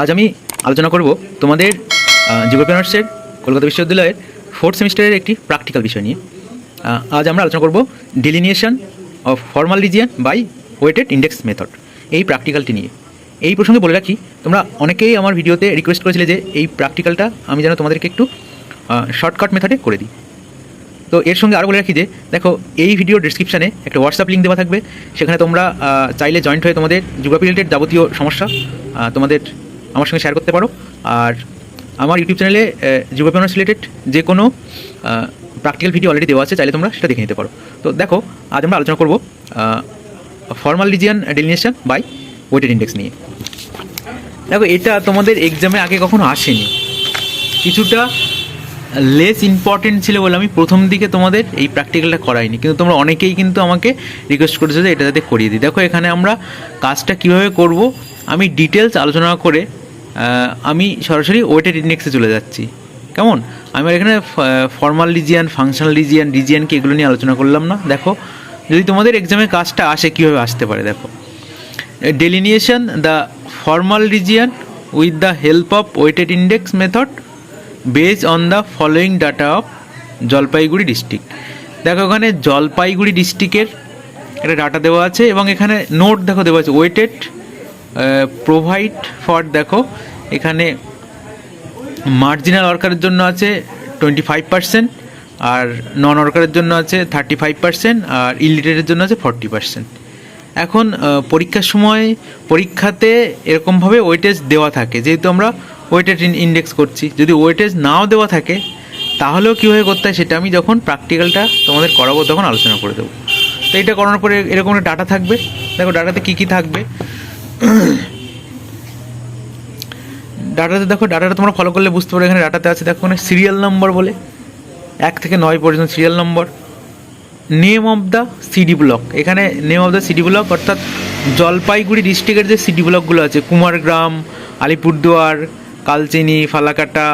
আজ আমি আলোচনা করব তোমাদের জিওগ্রাফি অনার্সের কলকাতা বিশ্ববিদ্যালয়ের ফোর্থ সেমিস্টারের একটি প্র্যাকটিক্যাল বিষয় নিয়ে। আজ আমরা আলোচনা করব delineation of formal region by weighted index method এই প্র্যাকটিক্যালটি নিয়ে। এই প্রসঙ্গে বলে রাখি, তোমরা অনেকেই আমার ভিডিওতে রিকোয়েস্ট করেছিলে যে এই প্র্যাকটিক্যালটা আমি যেন তোমাদেরকে একটু শর্টকাট মেথডে করে দিই। তো এর সঙ্গে আরও বলে রাখি যে, দেখো, এই ভিডিও ডিসক্রিপশানে একটা হোয়াটসঅ্যাপ লিঙ্ক দেওয়া থাকবে। সেখানে তোমরা চাইলে জয়েন্ট হয়ে তোমাদের জিওগ্রাফি যাবতীয় সমস্যা তোমাদের আমার সঙ্গে শেয়ার করতে পারো। আর আমার ইউটিউব চ্যানেলে জিওগ্রাফি অনার্স রিলেটেড যে কোনো প্র্যাকটিক্যাল ভিডিও অলরেডি দেওয়া আছে, চাইলে তোমরা সেটা দেখে নিতে পারো। তো দেখো, আজ আমরা আলোচনা করব formal region delineation by weighted index নিয়ে। দেখো, এটা তোমাদের এক্সামে আগে কখনো আসেনি। কিছুটা লেস ইম্পর্টেন্ট ছিল বলে আমি প্রথম দিকে তোমাদের এই প্র্যাকটিক্যালটা করাইনি। কিন্তু তোমরা অনেকেই কিন্তু আমাকে রিকোয়েস্ট করেছ যে এটা যাতে করিয়ে দিই। দেখো, এখানে আমরা কাজটা কীভাবে করব, আমি ডিটেলস আলোচনা করে আমি সরাসরি ওয়েটেড ইন্ডেক্সে চলে যাচ্ছি। কেমন? আমি এখানে formal region functional region region কি এগুলো নিয়ে আলোচনা করলাম না। দেখো, যদি তোমাদের এক্সামে কাজটা আসে, কীভাবে আসতে পারে, দেখো। delineation the formal region with the help of weighted index method base on the following data of Jalpaiguri district দেখো ওখানে জলপাইগুড়ি ডিস্ট্রিক্টের একটা ডাটা দেওয়া আছে এবং এখানে নোট দেখো, দেওয়া আছে ওয়েটেড প্রোভাইড ফর দেখো, এখানে মার্জিনাল ওয়ার্কারের জন্য আছে টোয়েন্টি ফাইভ পার্সেন্ট আর নন ওয়ার্কারের জন্য আছে থার্টি ফাইভ পার্সেন্ট আর ইলিটারের জন্য আছে ফর্টি পার্সেন্ট এখন পরীক্ষার সময় পরীক্ষাতে এরকমভাবে ওয়েটেজ দেওয়া থাকে, যেহেতু আমরা ওয়েটেজ ইন্ডেক্স করছি। যদি ওয়েটেজ নাও দেওয়া থাকে, তাহলেও কীভাবে করতে হয় সেটা আমি যখন প্র্যাকটিক্যালটা তোমাদের করাবো তখন আলোচনা করে দেবো। তো এটা করানোর পরে এরকম একটা ডাটা থাকবে। দেখো ডাটাতে কী কী থাকবে? ডাটাতে দেখো, ডাটাটা তোমরা ফলো করলে বুঝতে পারো, এখানে ডাটাতে আছে, দেখো এখানে সিরিয়াল নম্বর বলে, এক থেকে নয় পর্যন্ত serial number name of the CD block এখানে name of the CD block অর্থাৎ জলপাইগুড়ি ডিস্ট্রিক্টের যে সিডি ব্লকগুলো আছে, কুমারগ্রাম, আলিপুরদুয়ার, কালচিনি, ফালাকাটা,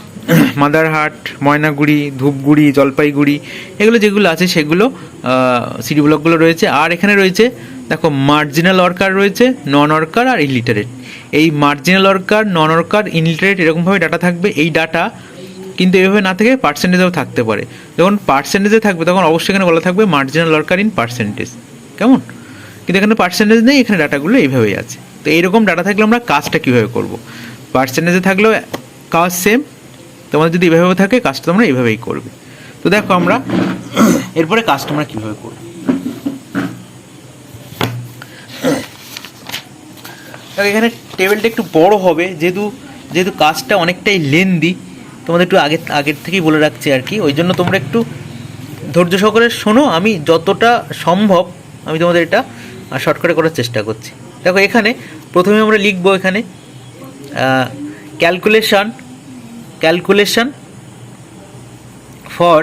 মাদারহাট, ময়নাগুড়ি, ধূপগুড়ি, জলপাইগুড়ি, এগুলো যেগুলো আছে, সেগুলো সিডি ব্লকগুলো রয়েছে, আর এখানে রয়েছে দেখো মার্জিনাল অর্কার রয়েছে নন অর্কার আর ইলিটারেট এই marginal worker non worker illiterate এরকমভাবে ডাটা থাকবে। এই ডাটা কিন্তু এভাবে না থেকে পার্সেন্টেজেও থাকতে পারে। যখন পার্সেন্টেজে থাকবে, তখন অবশ্যই এখানে বলা থাকবে মার্জিনাল ওয়ার্কার ইন পার্সেন্টেজ কেমন? কিন্তু এখানে পার্সেন্টেজ নেই, এখানে ডাটাগুলো এইভাবেই আছে। তো এইরকম ডাটা থাকলে আমরা কাজটা কীভাবে করব? পার্সেন্টেজে থাকলেও কাজ সেম তোমাদের যদি এভাবে থাকে কাজটা তোমরা এইভাবেই করবে। তো দেখো আমরা, এরপরে কাজটা আমরা কীভাবে করব? এখানে টেবিলটা একটু বড় হবে, যেহেতু যেহেতু কাজটা অনেকটাই লেন্দি তোমাদের একটু আগে, আগের থেকেই বলে রাখছি আর কি। ওই জন্য তোমরা একটু ধৈর্য সহকারে শোনো, আমি যতটা সম্ভব আমি তোমাদের এটা শর্টকাটে করার চেষ্টা করছি। দেখো, এখানে প্রথমে আমরা লিখব এখানে calculation calculation for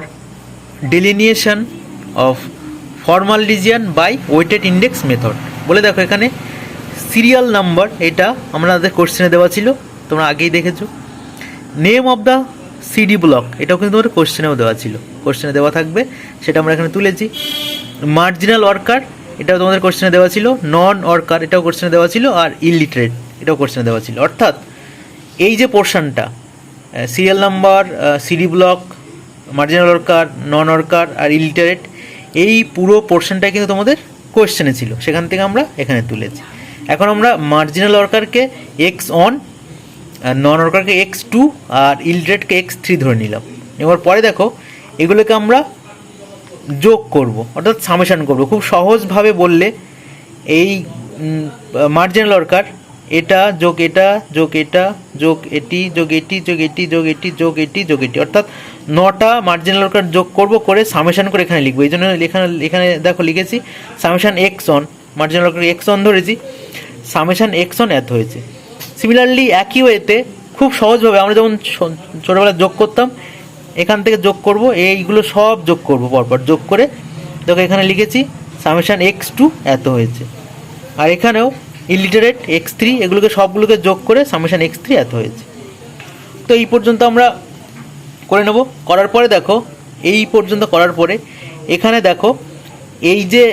delineation of formal region by weighted index method বলে দেখো এখানে সিরিয়াল নাম্বার, এটা আমাদের কোশ্চেনে দেওয়া ছিল, তোমরা আগেই দেখেছ। Name of the CD block এটাও কিন্তু তোমাদের কোশ্চেনেও দেওয়া ছিল। কোশ্চেনে দেওয়া থাকবে, সেটা আমরা এখানে তুলেছি। মার্জিনাল ওয়ার্কার এটাও তোমাদের কোশ্চেনে দেওয়া ছিল। নন ওয়ার্কার এটাও কোশ্চেনে দেওয়া ছিল। আর ইলিটারেট এটাও কোশ্চেনে দেওয়া ছিল। অর্থাৎ, এই যে পোর্শনটা serial number CD block marginal worker non worker আর ইলিটারেট এই পুরো পোর্শনটা কিন্তু তোমাদের কোয়েশ্চেনে ছিল। সেখান থেকে আমরা এখানে তুলেছি। এখন আমরা মার্জিনাল ওয়ার্কারকে এক্স অন নন ওয়ার্কারকে এক্স টু আর ইলড্রেটকে এক্স থ্রি ধরে নিলাম। এবার পরে দেখো, এগুলোকে আমরা যোগ করব, অর্থাৎ সামেশান করব। খুব সহজভাবে বললে এই মার্জিনাল ওয়ার্কার এটা, যোগ এটা যোগ এটা, যোগ এটি যোগ এটি যোগ এটি যোগ এটি যোগ এটি যোগ এটি। অর্থাৎ নটা মার্জিনাল ওয়ার্কার যোগ করব করে সামেশান করে এখানে লিখব। এই জন্য এখানে এখানে দেখো লিখেছি summation x on marginal worker x on ধরেছি। সামেশান এক্স অন এত হয়েছে। সিমিলারলি একই ওয়েতে খুব সহজভাবে আমরা যেমন ছোটোবেলায় যোগ করতাম, এখান থেকে যোগ করব, এইগুলো সব যোগ করব পরপর, যোগ করে। দেখো এখানে লিখেছি, সামেশান এক্স টু এত হয়েছে। আর এখানেও ইলিটারেট এক্স থ্রি এগুলোকে সবগুলোকে যোগ করে সামেশান এক্স থ্রি এত হয়েছে। তো এই পর্যন্ত আমরা করে নেব। করার পরে দেখো, এই পর্যন্ত করার পরে এখানে দেখো, এই যে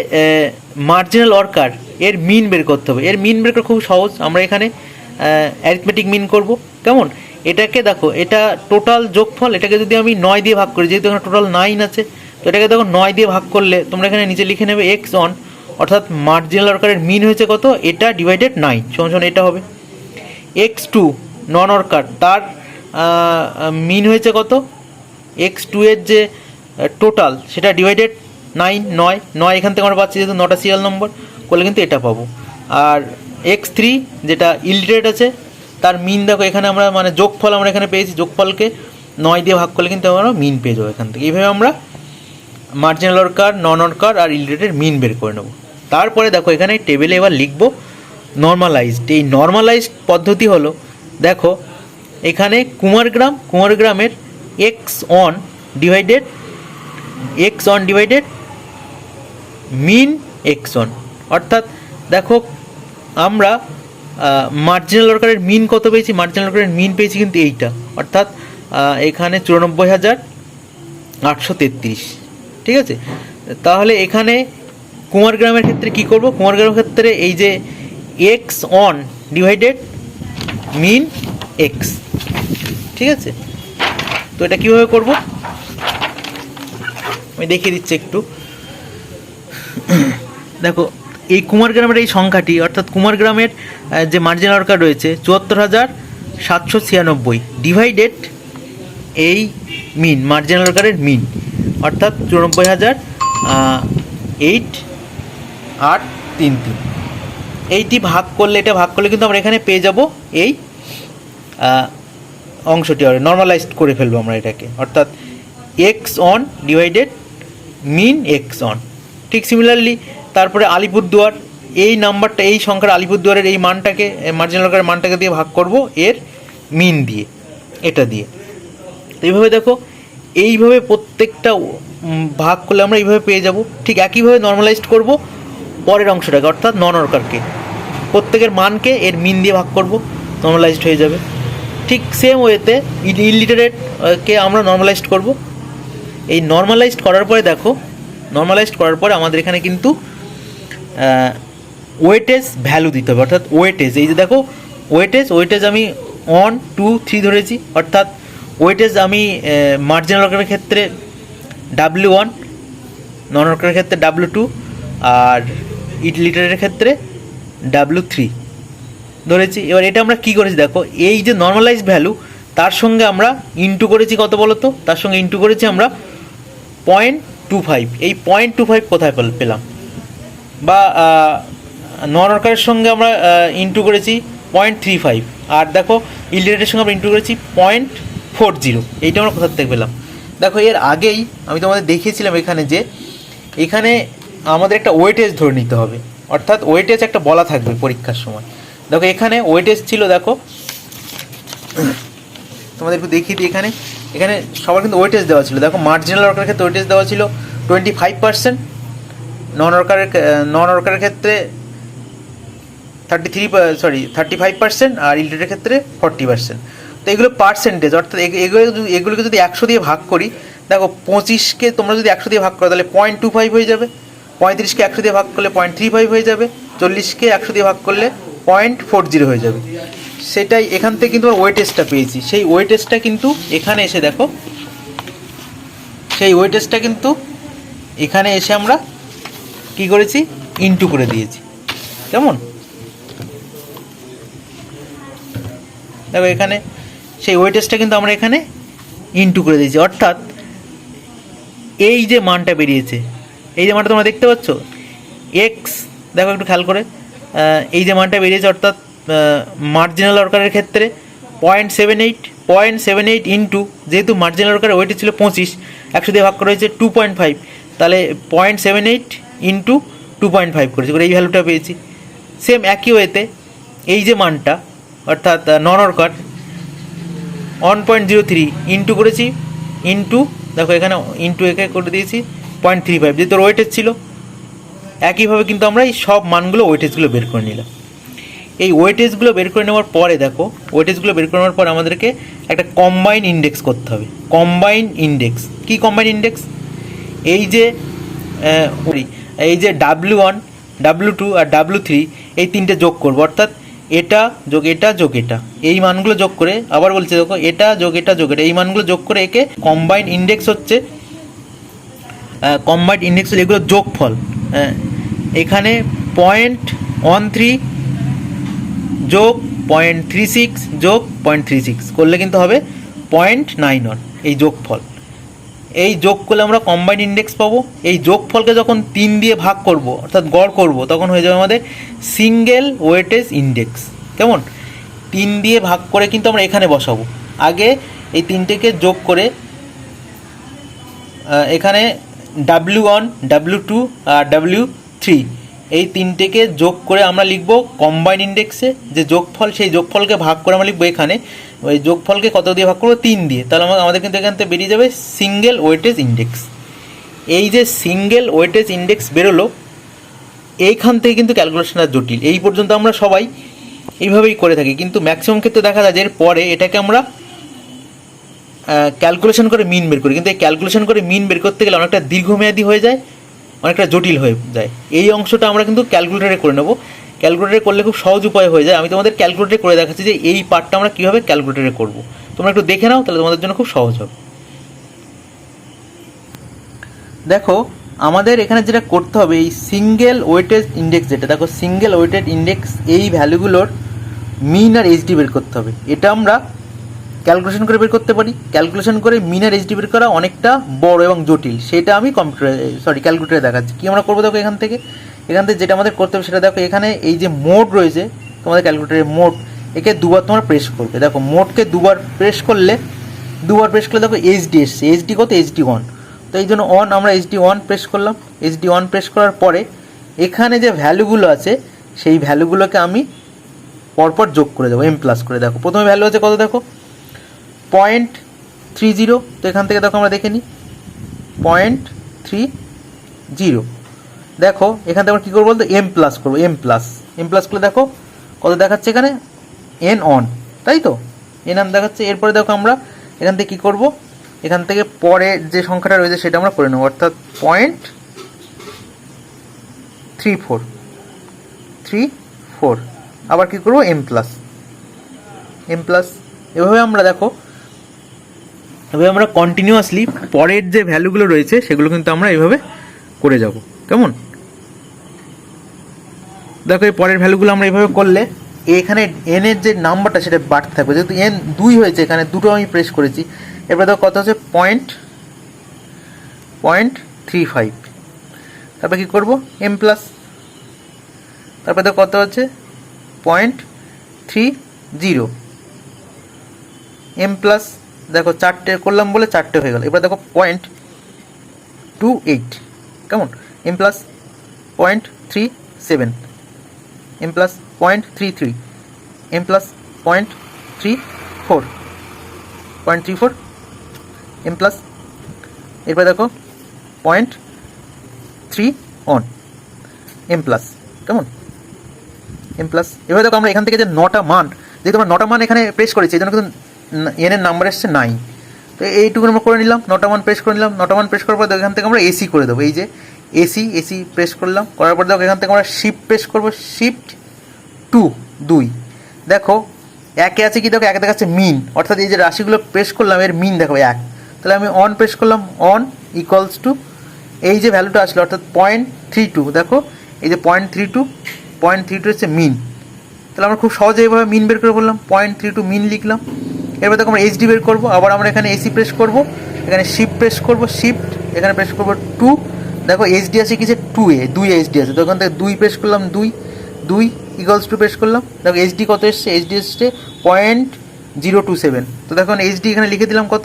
মার্জিনাল ওয়ার্কার এর মিন বের করতে হবে। এর মিন বের করা খুব সহজ। আমরা এখানে অ্যারিথমেটিক মিন করব। কেমন? এটাকে দেখো, এটা টোটাল যোগফল, এটাকে যদি আমি নয় দিয়ে ভাগ করি, যেহেতু এখানে টোটাল নাইন আছে, তো এটাকে দেখো নয় দিয়ে ভাগ করলে তোমরা এখানে নিচে লিখে নেবে এক্স অন অর্থাৎ মার্জিনাল অর্কারের মিন হয়েছে কত? এটা ডিভাইডেড নাইন সমান এটা হবে। এক্স টু নন অর্কার তার মিন হয়েছে কত? এক্স টু এর যে টোটাল সেটা ডিভাইডেড নাইন নয়। নয় এখান থেকে আমরা পাচ্ছি যেহেতু নটা সিরিয়াল নম্বর করলে কিন্তু এটা পাবো। আর এক্স থ্রি যেটা ইলড্রেট আছে, তার মিন দেখো, এখানে আমরা মানে যোগফল আমরা এখানে পেয়েছি, যোগফলকে নয় দিয়ে ভাগ করলে কিন্তু আমরা মিন পেয়ে যাব এখান থেকে। এইভাবে আমরা মার্জিনাল অর্কার নন অর্কার আর ইলড্রেটের মিন বের করে নেব। তারপরে দেখো, এখানে টেবিলে এবার লিখব নর্মালাইজড এই নর্মালাইজড পদ্ধতি হলো, দেখো, এখানে Kumargram কুমারগ্রামের X one divided X one divided mean X one অর্থাৎ দেখো, আমরা মার্জিনাল অর্কারের মিন কত পেয়েছি? মার্জিনাল অর্কারের মিন পেয়েছি কিন্তু এইটা। অর্থাৎ এখানে চুরানব্বই হাজার আটশো তেত্রিশ। ঠিক আছে? তাহলে এখানে কুমারগ্রামের ক্ষেত্রে কি করব? কুমার গ্রামের ক্ষেত্রে এই যে X one divided mean X ঠিক আছে? তো এটা কীভাবে করব? আমি দেখিয়ে দিচ্ছি একটু। দেখো এই কুমারগ্রামের এই সংখ্যাটি অর্থাৎ কুমারগ্রামের আহ, যে মার্জিনাল অর্কার রয়েছে চুয়াত্তর হাজার সাতশো ছিয়ানব্বই। ডিভাইডেড এই মিন মার্জিনাল অর্কারের মিন অর্থাৎ চুরানব্বই হাজার এইট আট তিন তিন। এইটি ভাগ করলে এটা ভাগ করলে কিন্তু আমরা এখানে পেয়ে যাব এই অংশটি আর নর্মালাইজড করে ফেলব আমরা এটাকে। অর্থাৎ X one divided mean X one ঠিক সিমিলারলি তারপরে আলিপুরদুয়ার, এই নাম্বারটা, এই সংখ্যার আলিপুরদুয়ারের এই মানটাকে মার্জিনাল আকারের মানটাকে দিয়ে ভাগ করব এর মিন দিয়ে, এটা দিয়ে। তো এইভাবে দেখো, এইভাবে প্রত্যেকটা ভাগ করলে আমরা এইভাবে পেয়ে যাব। ঠিক একইভাবে নর্মালাইজড করব পরের অংশটাকে, অর্থাৎ নন অর্কারকে প্রত্যেকের মানকে এর মিন দিয়ে ভাগ করব নর্মালাইজড হয়ে যাবে। ঠিক সেম ওয়েতে ইলিটারেট কে আমরা নর্মালাইজড করব। এই নর্মালাইজড করার পরে দেখো নর্মালাইজড করার পরে আমাদের এখানে কিন্তু ওয়েটেজ ভ্যালু দিতে হবে। অর্থাৎ ওয়েটেজ এই যে দেখো ওয়েটেজ ওয়েটেজ আমি ওয়ান টু থ্রি ধরেছি। অর্থাৎ ওয়েটেজ আমি মার্জিনাল অর্কারের ক্ষেত্রে ডাব্লিউ ওয়ান নন অর্কারের ক্ষেত্রে ডাব্লিউ টু আর ইট লিটারের ক্ষেত্রে ডাব্লিউ থ্রি ধরেছি। এবার এটা আমরা কি করেছি দেখো, এই যে নর্মালাইজ ভ্যালু তার সঙ্গে আমরা ইনটু করেছি কত বলো তো তার সঙ্গে ইনটু করেছি আমরা পয়েন্ট টু ফাইভ এই পয়েন্ট টু ফাইভ কোথায় পেলাম? বা নন অর্কারের সঙ্গে আমরা ইনটু করেছি পয়েন্ট থ্রি ফাইভ আর দেখো ইলিটারের সঙ্গে আমরা ইনটু করেছি পয়েন্ট ফোর জিরো এইটা আমরা কোথা থেকে পেলাম? দেখো, এর আগেই আমি তোমাদের দেখিয়েছিলাম এখানে যে, এখানে আমাদের একটা ওয়েটেজ ধরে নিতে হবে। অর্থাৎ ওয়েটেজ একটা বলা থাকবে পরীক্ষার সময়। দেখো, এখানে ওয়েটেজ ছিল, দেখো, তোমাদের একটু দেখিয়ে দিই এখানে। এখানে সবার কিন্তু ওয়েটেজ দেওয়া ছিল। দেখো মার্জিনাল অর্কারের ক্ষেত্রে ওয়েটেজ দেওয়া ছিল টোয়েন্টি ফাইভ পার্সেন্ট নন অর্কারের নন অর্কারের ক্ষেত্রে thirty three sorry thirty five percent আর ইলিটের ক্ষেত্রে ফর্টি পার্সেন্ট তো এগুলো পার্সেন্টেজ অর্থাৎ এগ- এগুলো এগুলোকে যদি একশো দিয়ে ভাগ করি, দেখো পঁচিশকে তোমরা যদি একশো দিয়ে ভাগ করো, তাহলে পয়েন্ট টু ফাইভ হয়ে যাবে। পঁয়ত্রিশকে একশো দিয়ে ভাগ করলে পয়েন্ট থ্রি ফাইভ হয়ে যাবে। চল্লিশকে একশো দিয়ে ভাগ করলে পয়েন্ট ফোর জিরো হয়ে যাবে। সেটাই এখান থেকে কিন্তু ওয়েটেজটা পেয়েছি। সেই ওয়েটেজটা কিন্তু এখানে এসে দেখো, সেই ওয়েটেজটা কিন্তু এখানে এসে আমরা কি করেছি? ইনটু করে দিয়েছি। কেমন? দেখো এখানে, সেই ওয়েটেজটা কিন্তু আমরা এখানে ইনটু করে দিয়েছি। অর্থাৎ এই যে মানটা বেরিয়েছে, এই যে মানটা তোমরা দেখতে পাচ্ছ? এক্স দেখো একটু খেয়াল করে এই যে মানটা বেরিয়েছে, অর্থাৎ মার্জিনাল অর্কারের ক্ষেত্রে point seven eight point seven eight into যেহেতু মার্জিনাল অর্কারের ওয়েটে ছিল পঁচিশ, একশো দিয়ে ভাগ করা হয়েছে টু পয়েন্ট ফাইভ তাহলে point seven eight into two point five করেছি করে এই ভ্যালুটা পেয়েছি। সেম একই ওয়েতে এই যে মানটা, অর্থাৎ non worker one point zero three into করেছি ইন্টু দেখো এখানে ইন্টু একে করে দিয়েছি পয়েন্ট থ্রি ফাইভ যেহেতু ওয়েটেজ ছিল, একইভাবে কিন্তু আমরা এই সব মানগুলো ওয়েটেজগুলো বের করে নিলাম। এই ওয়েটেজগুলো বের করে নেওয়ার পরে দেখো ওয়েটেজগুলো বের করে নেওয়ার পর আমাদেরকে একটা কম্বাইন ইন্ডেক্স করতে হবে। কম্বাইন ইন্ডেক্স কি কম্বাইন ইন্ডেক্স এই যে এই যে ডাব্লিউ ওয়ান ডাব্লিউ টু আর ডাব্লিউ থ্রি এই তিনটে যোগ করব। অর্থাৎ এটা যোগ এটা যোগ এটা। এই মানগুলো যোগ করে আবার বলছে দেখো এটা যোগ এটা যোগ এটা। এই মানগুলো যোগ করে একে কম্বাইন্ড ইন্ডেক্স হচ্ছে কম্বাইন্ড ইন্ডেক্স হচ্ছে এগুলো হ্যাঁ, এখানে পয়েন্ট ওয়ান থ্রি যোগ পয়েন্ট থ্রি সিক্স যোগ পয়েন্ট থ্রি সিক্স করলে কিন্তু হবে পয়েন্ট নাইন ওয়ান এই যোগফল। এই যোগ করলে আমরা কম্বাইন্ড ইন্ডেক্স পাবো। এই যোগফলকে যখন তিন দিয়ে ভাগ করব, অর্থাৎ গড় করব, তখন হয়ে যাবে আমাদের সিঙ্গেল ওয়েটেজ ইন্ডেক্স কেমন? তিন দিয়ে ভাগ করে কিন্তু আমরা এখানে বসাবো। আগে এই তিনটেকে যোগ করে এখানে ডাব্লিউ ওয়ান ডাব্লিউ টু আর ডাব্লিউ থ্রি এই তিনটেকে যোগ করে আমরা লিখব কম্বাইন ইন্ডেক্সে যে যোগফল, সেই যোগফলকে ভাগ করে আমরা লিখব এখানে। ওই যোগফলকে কত দিয়ে ভাগ করব? তিন দিয়ে। তাহলে আমা- আমাদের কিন্তু এখান থেকে বেরিয়ে যাবে সিঙ্গেল ওয়েটেজ ইন্ডেক্স এই যে সিঙ্গেল ওয়েটেজ ইন্ডেক্স বেরোলো, এইখান থেকে কিন্তু ক্যালকুলেশনটা জটিল। এই পর্যন্ত আমরা সবাই এইভাবেই করে থাকি। কিন্তু ম্যাক্সিমাম ক্ষেত্রে দেখা যায় যে এর পরে এটাকে আমরা ক্যালকুলেশন করে মিন বের করি। কিন্তু এই ক্যালকুলেশন করে মিন বের করতে গেলে অনেকটা দীর্ঘমেয়াদী হয়ে যায়, অনেকটা জটিল হয়ে যায়। এই অংশটা আমরা কিন্তু ক্যালকুলেটারে করে নেব। ক্যালকুলেটারে করলে খুব সহজ উপায় হয়ে যায়। আমি তোমাদের ক্যালকুলেটারে করে দেখাচ্ছি যে এই পার্টটা আমরা কীভাবে ক্যালকুলেটারে করব। তোমরা একটু দেখে নাও, তাহলে তোমাদের জন্য খুব সহজ হবে। দেখো, আমাদের এখানে যেটা করতে হবে, এই সিঙ্গেল ওয়েটেজ ইন্ডেক্স যেটা, দেখো সিঙ্গেল ওয়েটেড ইন্ডেক্স এই ভ্যালুগুলোর মিন আর এইচডি বের করতে হবে। এটা আমরা ক্যালকুলেশন করে বের করতে পারি। ক্যালকুলেশন করে মিন আর এইচডি বের করা অনেকটা বড় এবং জটিল। সেটা আমি কম্পিউটারে সরি ক্যালকুলেটারে দেখাচ্ছি। কী আমরা করব দেখো এখান থেকে? এখান থেকে যেটা আমাদের করতে হবে সেটা দেখো, এখানে এই যে মোড রয়েছে, তোমাদের ক্যালকুলেটারে মোড, একে দুবার তোমার প্রেস করবে। দেখো, মোডকে দুবার প্রেস করলে, দুবার প্রেস করলে দেখো এইচডি এসছে। এইচডি কত? এইচডি ওয়ান তো এই জন্য অন আমরা এইচডি ওয়ান প্রেস করলাম। এইচডি ওয়ান প্রেস করার পরে, এখানে যে ভ্যালুগুলো আছে, সেই ভ্যালুগুলোকে আমি পরপর যোগ করে দেবো এম প্লাস করে। দেখো, প্রথমে ভ্যালু আছে কত দেখো? পয়েন্ট থ্রি জিরো তো এখান থেকে দেখো আমরা দেখে নিই। পয়েন্ট থ্রি জিরো দেখো, এখান থেকে আমরা কী করব বলতো? এম প্লাস করব এম প্লাস এম প্লাস করলে দেখো, কত দেখাচ্ছে এখানে? এন অন তাই তো? এন অন দেখাচ্ছে। এরপরে দেখো আমরা এখান থেকে কী করব? এখান থেকে পরে যে সংখ্যাটা রয়েছে সেটা আমরা করে নেব। অর্থাৎ point three four three four আবার কী করব? এম প্লাস এম প্লাস এভাবে আমরা দেখো, এভাবে আমরা কন্টিনিউয়াসলি পরের যে ভ্যালুগুলো রয়েছে সেগুলো কিন্তু আমরা এভাবে করে যাব। কেমন? দেখো, এই পরের ভ্যালুগুলো আমরা এইভাবে করলে এখানে এন এর যে নাম্বারটা সেটা বাড়তে থাকবে। যেহেতু এন দুই হয়েছে, এখানে দুটো আমি প্রেস করেছি। এবার দেখো কত হচ্ছে? পয়েন্ট পয়েন্ট থ্রি ফাইভ তারপর কী করব? এম প্লাস তারপরে দেখো কত হচ্ছে? Point three zero M plus দেখো চারটে করলাম বলে চারটে হয়ে গেল। এবার দেখো পয়েন্ট টু এইট কেমন? M plus point three seven M plus point three three M plus point three four point three four M plus এরপর দেখো point three on M plus কেমন? এম প্লাস এবার দেখো আমরা এখান থেকে যে নটা মান যেহেতু আমরা নটা মান এখানে প্রেস করেছি, এই জন্য কিন্তু এন এর নাম্বার এসছে নাইন তো এইটুকু আমরা করে নিলাম, নটা মান প্রেস করে নিলাম, নটা মান প্রেস করার পর এখান থেকে আমরা এসি করে দেবো, এই যে এসি এসি প্রেস করলাম, করার পর দেখো, এখান থেকে আমরা শিফট প্রেস করব শিফট টু দুই। দেখো, একে আছে কি, দেখো, একে দেখাচ্ছে মিন অর্থাৎ এই যে রাশিগুলো প্রেস করলাম, এর মিন দেখো এক। তাহলে আমি অন প্রেস করলাম অন ইকুয়ালস টু এই যে ভ্যালুটা আসলো, অর্থাৎ পয়েন্ট থ্রি টু দেখো, এই যে point three two point three two হচ্ছে মিন তাহলে আমরা খুব সহজে এইভাবে মিন বের করে বললাম পয়েন্ট থ্রি টু মিন লিখলাম। এরপর দেখো আমরা এইচডি বের করব, আবার আমরা এখানে এসি প্রেস করব, এখানে শিফট প্রেস করব শিফট এখানে প্রেস করব টু দেখো এইচডি আছে কি যে টু এ, দুই এইচডি আছে, তো ওখান থেকে দুই প্রেস করলাম দুই দুই ইগলস টু প্রেস করলাম। দেখো এইচডি কত এসছে? এইচডি এসছে পয়েন্ট জিরো টু সেভেন তো দেখুন এইচডি এখানে লিখে দিলাম কত?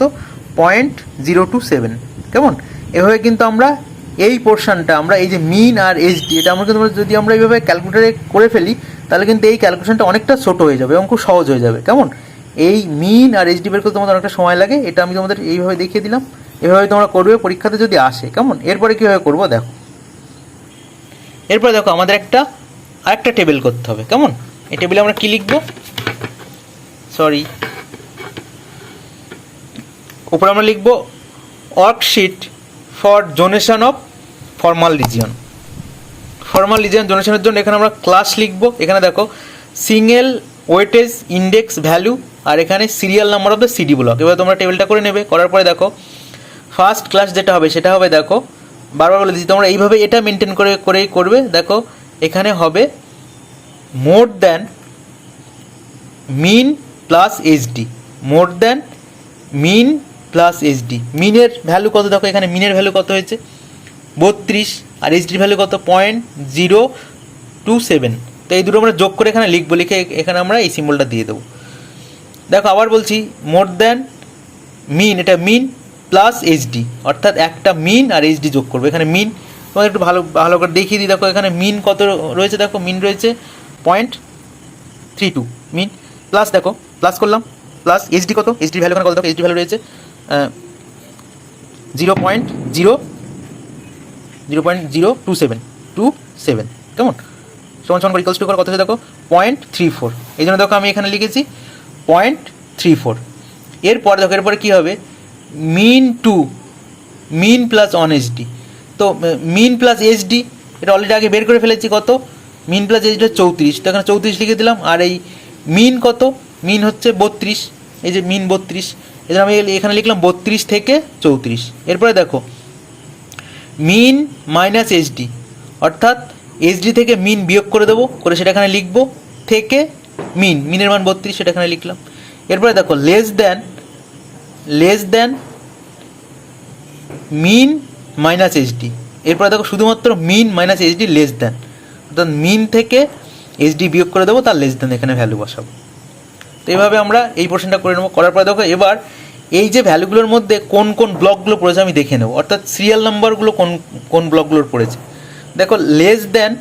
পয়েন্ট জিরো টু সেভেন কেমন? এভাবে কিন্তু আমরা এই পোর্শনটা আমরা এই যে মিন আর এইচডি এটা আমরা কিন্তু যদি আমরা এইভাবে ক্যালকুলেটারে করে ফেলি, তাহলে কিন্তু এই ক্যালকুলেশনটা অনেকটা ছোট হয়ে যাবে এবং খুব সহজ হয়ে যাবে। কেমন? এই মিন আর এইচডি বের করতে তোমাদের অনেকটা সময় লাগে, এটা আমি তোমাদের এইভাবে দেখিয়ে দিলাম। এভাবে তোমরা করবে, পরীক্ষাতে যদি আসে, কেমন? এরপরে কীভাবে করব দেখো। এরপরে দেখো, আমাদের একটা, আরেকটা টেবিল করতে হবে, কেমন? এই টেবিলে আমরা কী লিখব? সরি উপরে আমরা লিখব worksheet for donation of formal region formal region ডোনেশনের জন্য এখানে আমরা ক্লাস লিখব। এখানে দেখো সিঙ্গেল ওয়েটেজ ইন্ডেক্স ভ্যালু আর এখানে serial number of the CD block এবার তোমরা টেবিলটা করে নেবে। করার পরে দেখো ফার্স্ট ক্লাস যেটা হবে, সেটা হবে দেখো, বারবার বলে দিচ্ছি, তোমরা এইভাবে এটা মেনটেন করে, করেই করবে। দেখো, এখানে হবে more than mean plus HD more than mean plus HD মিনের ভ্যালু কত? দেখো, এখানে মিনের ভ্যালু কত হয়েছে? বত্রিশ, আর এইচডির ভ্যালু কত? পয়েন্ট জিরো টু সেভেন তো এই দুটো আমরা যোগ করে এখানে লিখব, লিখে এখানে আমরা এই সিম্বলটা দিয়ে দেবো। দেখো, আবার বলছি মোর দ্যান মিন এটা মিন প্লাস এইচডি অর্থাৎ একটা মিন আর এইচডি যোগ করব। এখানে মিন তোমাদের একটু ভালো ভালো করে দেখিয়ে দিই। দেখো, এখানে মিন কত রয়েছে? দেখো মিন রয়েছে point three two mean plus দেখো প্লাস করলাম। প্লাস এইচডি কত? এইচডি ভ্যালু এখানে কত? দেখো এইচডি ভ্যালু রয়েছে zero point zero zero point zero two seven two seven, কেমন? সমান সমান ইকলস টু করে কত হচ্ছে দেখো? Point three four. এই জন্য দেখো আমি এখানে লিখেছি পয়েন্ট থ্রি ফোর। এরপরে দেখো, এরপরে কী হবে? Mean two mean plus on HD তো মিন প্লাস এইচডি এটা অলরেডি আগে বের করে ফেলেছি কত? মিন প্লাস এইচডি হচ্ছে চৌত্রিশ। তো এখানে চৌত্রিশ লিখে দিলাম, আর এই মিন কত? মিন হচ্ছে বত্রিশ। এই যে মিন বত্রিশ। এই জন্য আমি এখানে লিখলাম বত্রিশ থেকে চৌত্রিশ। এরপরে দেখো মিন মাইনাস এইচডি অর্থাৎ এইচডি থেকে মিন বিয়োগ করে দেবো, করে সেটা এখানে লিখব, থেকে মিন মিনের মান বত্রিশ সেটা এখানে লিখলাম। এরপরে দেখো less than less than mean minus HD এরপরে দেখো, শুধুমাত্র mean minus HD less than অর্থাৎ মিন থেকে এইচডি বিয়োগ করে দেবো, তার লেস দ্যান এখানে ভ্যালু বসাবো। তো এইভাবে আমরা এই পোর্শনটা করে নেব। করার পরে দেখো, এবার এই যে ভ্যালুগুলোর মধ্যে কোন কোন ব্লকগুলো পড়েছে আমি দেখে নেব। অর্থাৎ সিরিয়াল নাম্বারগুলো কোন কোন ব্লকগুলোর পড়েছে। দেখো লেস দেন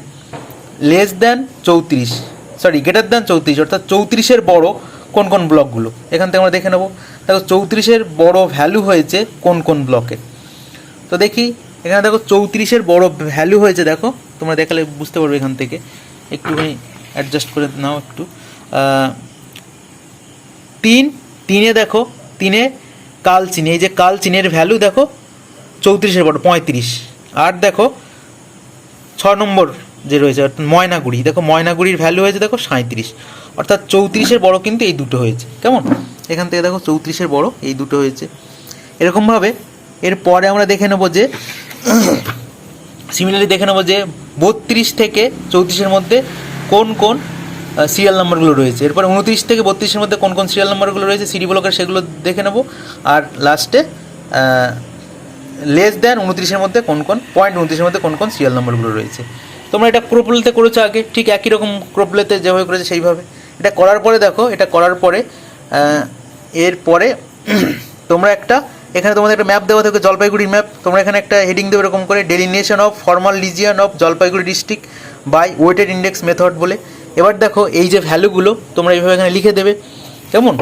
লেস দেন চৌত্রিশ। সরি গ্রেটার দেন চৌত্রিশ, অর্থাৎ চৌত্রিশের বড় কোন কোন ব্লকগুলো। এখান থেকে আমরা দেখে নেব। দেখো, চৌত্রিশের বড় ভ্যালু হয়েছে কোন কোন ব্লকে। তো দেখি, এখানে দেখো, চৌত্রিশের বড় ভ্যালু হয়েছে, দেখো। তোমরা দেখালে বুঝতে পারবে এখান থেকে। একটুখানি অ্যাডজাস্ট করে নাও একটু। তিন, তিনে দেখো, তিনে কাল চিনি এই যে কাল চিনের ভ্যালু দেখো, চৌত্রিশের বড়, পঁয়ত্রিশ। আর দেখো, ছ নম্বর যে রয়েছে, অর্থাৎ ময়নাগুড়ি, দেখো ময়নাগুড়ির ভ্যালু হয়েছে দেখো সাঁত্রিশ অর্থাৎ চৌত্রিশের বড় কিন্তু এই দুটো হয়েছে। কেমন? এখান থেকে দেখো চৌত্রিশের বড়, এই দুটো হয়েছে। এরকমভাবে এরপরে আমরা দেখে নেব যে সিমিলারলি দেখে নেব যে, বত্রিশ থেকে চৌত্রিশের মধ্যে কোন কোন সিরিয়াল নাম্বারগুলো রয়েছে। এরপর উনত্রিশ থেকে বত্রিশের মধ্যে কোন কোন সিরিয়াল নাম্বারগুলো রয়েছে সিডি ব্লকের সেগুলো দেখে নেব। আর লাস্টে লেস দেন উনত্রিশের মধ্যে কোন কোন পয়েন্ট উনত্রিশের মধ্যে কোন কোন সিরিয়াল নাম্বারগুলো রয়েছে। তোমরা এটা ক্রোপলেতে করেছ আগে ঠিক একই রকম ক্রোপলেতে যেভাবে করেছে সেইভাবে। এটা করার পরে দেখো এটা করার পরে আহ, এরপরে তোমরা একটা এখানে তোমাদের একটা ম্যাপ দেওয়া থাকে জলপাইগুড়ির ম্যাপ তোমরা এখানে একটা হেডিং দেবে এরকম করে delineation of formal region of Jalpaiguri district by weighted index method বলে। এবার দেখো এই যে ভ্যালুগুলো তোমরা এইভাবে এখানে লিখে দেবে। কেমন?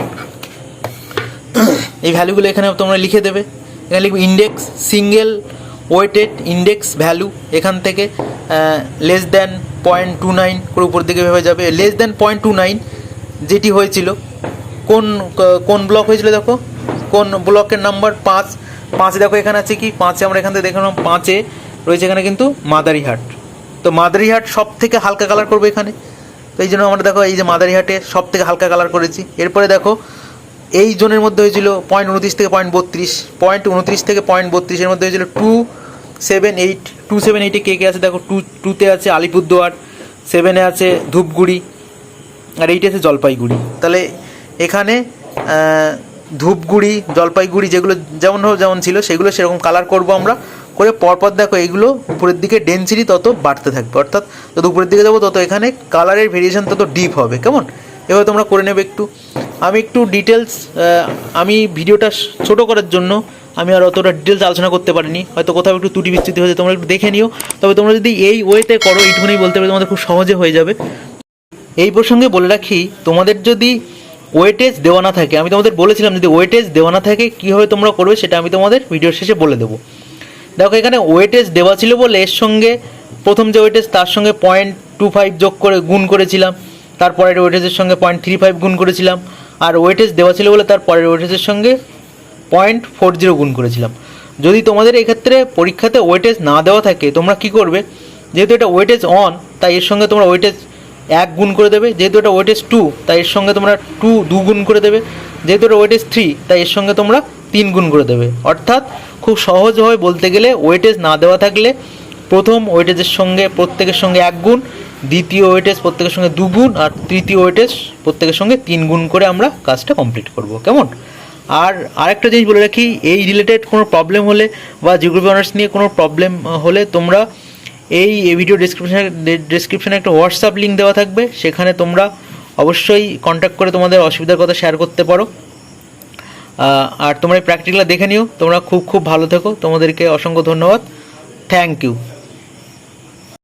এই ভ্যালুগুলো এখানে তোমরা লিখে দেবে। এখানে লিখবে index single weighted index value এখান থেকে less than point two nine করে উপর দিকে ভেবে যাবে। Less than point two nine যেটি হয়েছিল, কোন কোন ব্লক হয়েছিল দেখো? কোন ব্লকের নাম্বার পাঁচ। পাঁচে দেখো এখানে আছে কি? পাঁচে আমরা এখান থেকে দেখলাম পাঁচে রয়েছে এখানে কিন্তু মাদারিহাট। তো মাদারিহাট সব থেকে হালকা কালার করব এখানে। তো এই জন্য আমরা দেখো এই যে মাদারিহাটে সব থেকে হালকা কালার করেছি। এরপরে দেখো, এই জোনের মধ্যে হয়েছিল পয়েন্ট উনত্রিশ থেকে পয়েন্ট বত্রিশ। পয়েন্ট উনত্রিশ থেকে পয়েন্ট বত্রিশের মধ্যে হয়েছিল two seven eight two seven এইটে কে কে আছে? দেখো টু টুতে আছে আলিপুরদুয়ার সেভেনে আছে ধূপগুড়ি, আর এইটে আছে জলপাইগুড়ি। তাহলে এখানে ধূপগুড়ি, জলপাইগুড়ি যেগুলো যেমন যেমন ছিল, সেগুলো সেরকম কালার করব আমরা। করে পরপর দেখো এইগুলো উপরের দিকে ডেন্সিটি তত বাড়তে থাকবে। অর্থাৎ যত উপরের দিকে যাব তত এখানে কালারের ভেরিয়েশন তত ডিপ হবে। কেমন? এভাবে তোমরা করে নেবে একটু। আমি একটু ডিটেলস আমি ভিডিওটা ছোট করার জন্য আমি আর অতটা ডিটেলস আলোচনা করতে পারিনি। হয়তো কোথাও একটু ত্রুটি বিচ্যুতি হয়েছে, তোমরা একটু দেখে নিও। তবে তোমরা যদি এই ওয়েতে করো, এইটুকুনি বলতে পারি, তোমাদের খুব সহজে হয়ে যাবে। এই প্রসঙ্গে বলে রাখি, তোমাদের যদি ওয়েটেজ দেওয়া না থাকে, আমি তোমাদের বলেছিলাম যদি ওয়েটেজ দেওয়া না থাকে, কীভাবে তোমরা করবে সেটা আমি তোমাদের ভিডিওর শেষে বলে দেবো। দেখো, এখানে ওয়েটেজ দেওয়া ছিল বলে এর সঙ্গে, প্রথম যে ওয়েটেজ তার সঙ্গে পয়েন্ট টু ফাইভ যোগ করে গুণ করেছিলাম। তারপরের ওয়েটেজের সঙ্গে পয়েন্ট থ্রি ফাইভ গুণ করেছিলাম। আর ওয়েটেজ দেওয়া ছিল বলে তার পরের ওয়েটেজের সঙ্গে পয়েন্ট ফোর জিরো গুণ করেছিলাম। যদি তোমাদের এক্ষেত্রে পরীক্ষাতে ওয়েটেজ না দেওয়া থাকে, তোমরা কি করবে? যেহেতু এটা ওয়েটেজ অন তাই এর সঙ্গে তোমরা ওয়েটেজ এক গুণ করে দেবে। যেহেতু এটা ওয়েটেজ টু তাই এর সঙ্গে তোমরা টু দু গুণ করে দেবে। যেহেতু এটা ওয়েটেজ থ্রি তাই এর সঙ্গে তোমরা তিন গুণ করে দেবে। অর্থাৎ খুব সহজভাবে বলতে গেলে ওয়েটেজ না দেওয়া থাকলে প্রথম ওয়েটেজের সঙ্গে প্রত্যেকের সঙ্গে এক গুণ, দ্বিতীয় ওয়েটেজ প্রত্যেকের সঙ্গে দু গুণ, আর তৃতীয় ওয়েটেজ প্রত্যেকের সঙ্গে তিন গুণ করে আমরা কাজটা কমপ্লিট করব। কেমন? আর আরেকটা জিনিস বলে রাখি, এই রিলেটেড কোনো প্রবলেম হলে বা জিওগ্রাফি অনার্স নিয়ে কোনো প্রবলেম হলে তোমরা এই ভিডিও ডিসক্রিপশনে ডিসক্রিপশনে একটা হোয়াটসঅ্যাপ লিঙ্ক দেওয়া থাকবে। সেখানে তোমরা অবশ্যই কন্ট্যাক্ট করে তোমাদের অসুবিধার কথা শেয়ার করতে পারো। আর তোমরা এই প্র্যাকটিক্যালটা দেখে নিও। তোমরা খুব খুব ভালো থেকো। তোমাদেরকে অসংখ্য ধন্যবাদ। Thank you